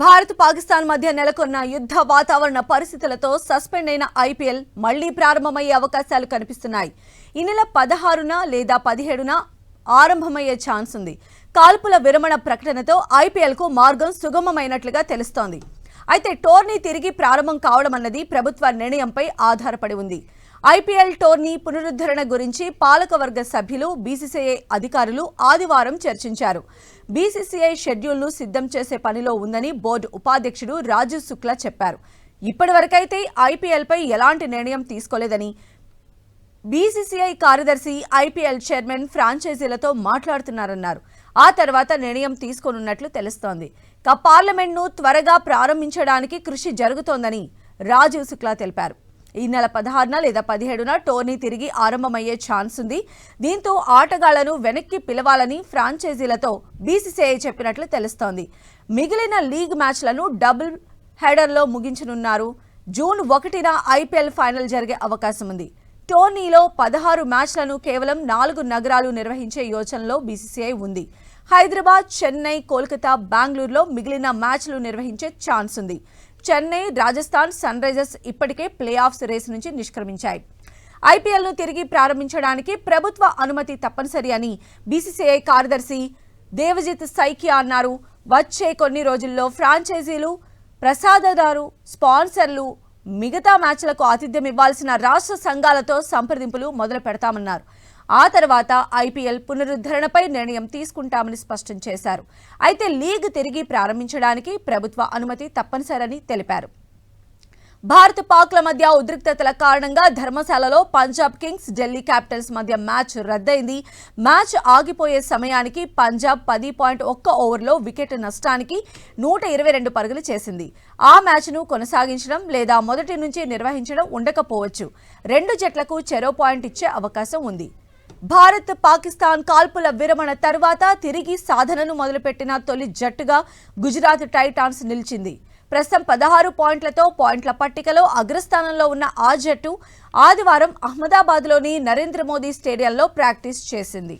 భారత్ పాకిస్తాన్ మధ్య నెలకొన్న యుద్ధ వాతావరణ పరిస్థితులతో సస్పెండ్ అయిన ఐపీఎల్ మళ్ళీ ప్రారంభమయ్యే అవకాశాలు కనిపిస్తున్నాయి. ఈ నెల పదహారున లేదా పదిహేడున ఆరంభమయ్యే ఛాన్స్ ఉంది. కాల్పుల విరమణ ప్రకటనతో ఐపీఎల్కు మార్గం సుగమమైనట్లుగా తెలుస్తోంది. అయితే టోర్నీ తిరిగి ప్రారంభం కావడం అన్నది ప్రభుత్వ నిర్ణయంపై ఆధారపడి ఉంది. ఐపీఎల్ టోర్నీ పునరుద్ధరణ గురించి పాలకవర్గ సభ్యులు బీసీసీఐ అధికారులు ఆదివారం చర్చించారు. బీసీసీఐ షెడ్యూల్ను సిద్ధం చేసే పనిలో ఉందని బోర్డు ఉపాధ్యక్షుడు రాజు శుక్లా చెప్పారు. ఇప్పటివరకైతే ఐపీఎల్పై ఎలాంటి నిర్ణయం తీసుకోలేదని బీసీసీఐ కార్యదర్శి ఐపీఎల్ చైర్మన్ ఫ్రాంచైజీలతో మాట్లాడుతున్నారన్నారు. ఆ తర్వాత నిర్ణయం తీసుకోనున్నట్లు తెలుస్తోంది. పార్లమెంట్ను త్వరగా ప్రారంభించడానికి కృషి జరుగుతోందని రాజీవ్ శుక్లా తెలిపారు. ఈ నెల పదహారున లేదా పదిహేడున టోర్నీ తిరిగి ఆరంభమయ్యే ఛాన్స్ ఉంది. దీంతో ఆటగాళ్ళను వెనక్కి పిలవాలని ఫ్రాంచైజీలతో బీసీసీఐ చెప్పినట్లు తెలుస్తోంది. మిగిలిన లీగ్ మ్యాచ్లను డబుల్ హెడర్లో ముగించనున్నారు. జూన్ ఒకటిన ఐపీఎల్ ఫైనల్ జరిగే అవకాశం ఉంది. టోర్నీలో పదహారు మ్యాచ్లను కేవలం నాలుగు నగరాలు నిర్వహించే యోచనలో బీసీసీఐ ఉంది. హైదరాబాద్ చెన్నై కోల్కతా బెంగళూరులో మిగిలిన మ్యాచ్లు నిర్వహించే ఛాన్స్ ఉంది. చెన్నై రాజస్థాన్ సన్ రైజర్స్ ఇప్పటికే ప్లే ఆఫ్స్ రేసు నుంచి నిష్క్రమించాయి. ఐపీఎల్ను తిరిగి ప్రారంభించడానికి ప్రభుత్వ అనుమతి తప్పనిసరి అని బీసీసీఐ కార్యదర్శి దేవజిత్ సైకియా అన్నారు. వచ్చే కొన్ని రోజుల్లో ఫ్రాంచైజీలు ప్రసాదదారు స్పాన్సర్లు మిగతా మ్యాచ్లకు ఆతిథ్యం ఇవ్వాల్సిన రాష్ట్ర సంఘాలతో సంప్రదింపులు మొదలు పెడతామన్నారు. ఆ తర్వాత ఐపీఎల్ పునరుద్ధరణపై నిర్ణయం తీసుకుంటామని స్పష్టం చేశారు. అయితే లీగ్ తిరిగి ప్రారంభించడానికి ప్రభుత్వ అనుమతి తప్పనిసరని తెలిపారు. భారత్ పాక్ల మధ్య ఉద్రిక్తతల కారణంగా ధర్మశాలలో పంజాబ్ కింగ్స్ ఢిల్లీ క్యాపిటల్స్ మధ్య మ్యాచ్ రద్దయింది. మ్యాచ్ ఆగిపోయే సమయానికి పంజాబ్ పది పాయింట్ ఒక్క ఓవర్లో వికెట్ నష్టానికి నూట ఇరవై రెండు పరుగులు చేసింది. ఆ మ్యాచ్ను కొనసాగించడం లేదా మొదటి నుంచి నిర్వహించడం ఉండకపోవచ్చు. రెండు జట్లకు చెరో పాయింట్ ఇచ్చే అవకాశం ఉంది. భారత్ పాకిస్తాన్ కాల్పుల విరమణ తర్వాత తిరిగి సాధనను మొదలుపెట్టిన తొలి జట్టుగా గుజరాత్ టైటాన్స్ నిలిచింది. ప్రస్తుతం పదహారు పాయింట్లతో పాయింట్ల పట్టికలో అగ్రస్థానంలో ఉన్న ఆ జట్టు ఆదివారం అహ్మదాబాద్లోని నరేంద్ర మోదీ స్టేడియంలో ప్రాక్టీస్ చేసింది.